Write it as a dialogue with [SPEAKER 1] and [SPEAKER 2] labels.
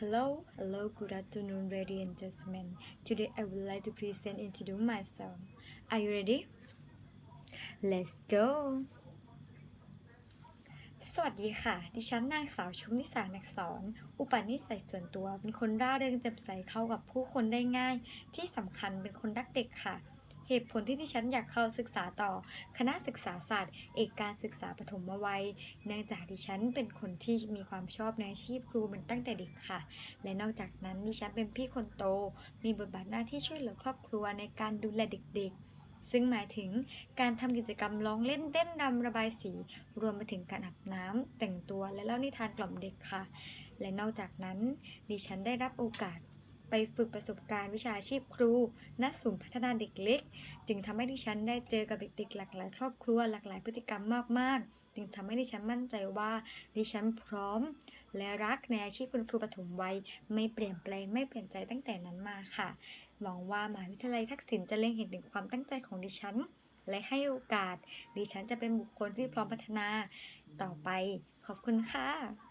[SPEAKER 1] Hello, hello, good afternoon, ladies and gentlemen. Today I would like to present and introduce myself. Are you ready? Let's go. สวัสดีค่ะ ดิฉันนางสาวชมนิสานักษรอุปนิสัยส่วนตัว เป็นคนร่าเริงแจ่มใสเข้ากับผู้คนได้ง่าย ที่สำคัญเป็นคนรักเด็กค่ะ เหตุผลที่ดิฉันอยากเข้าศึกษาต่อ คณะศึกษาศาสตร์ เอกการศึกษาปฐมวัย เนื่องจากดิฉันเป็นคนที่มีความชอบในอาชีพครูมันตั้งแต่เด็กค่ะ และนอกจากนั้นดิฉันเป็นพี่คนโต มีบทบาทหน้าที่ช่วยเหลือครอบครัวในการดูแลเด็กๆ ซึ่งหมายถึงการทำกิจกรรมร้องเล่นเต้นรำระบายสี รวมไปถึงการอาบน้ำแต่งตัวและเล่านิทานกล่อมเด็กค่ะ และนอกจากนั้นดิฉันได้รับโอกาส ไปฝึกประสบการณ์วิชาชีพครูณศูนย์พัฒนาเด็กเล็ก จึงทำให้ดิฉันได้เจอกับเด็กๆหลากหลายครอบครัวหลากหลายพฤติกรรมมากๆ จึงทำให้ดิฉันมั่นใจว่าดิฉันพร้อม และรักในอาชีพคุณครูปฐมวัยไม่เปลี่ยนแปลงไม่เปลี่ยนใจตั้งแต่นั้นมาค่ะ หวังว่ามหาวิทยาลัยทักษิณจะเล็งเห็นถึงความตั้งใจของดิฉัน และให้โอกาสดิฉันจะเป็นบุคคลที่พร้อมพัฒนาต่อไป ขอบคุณค่ะ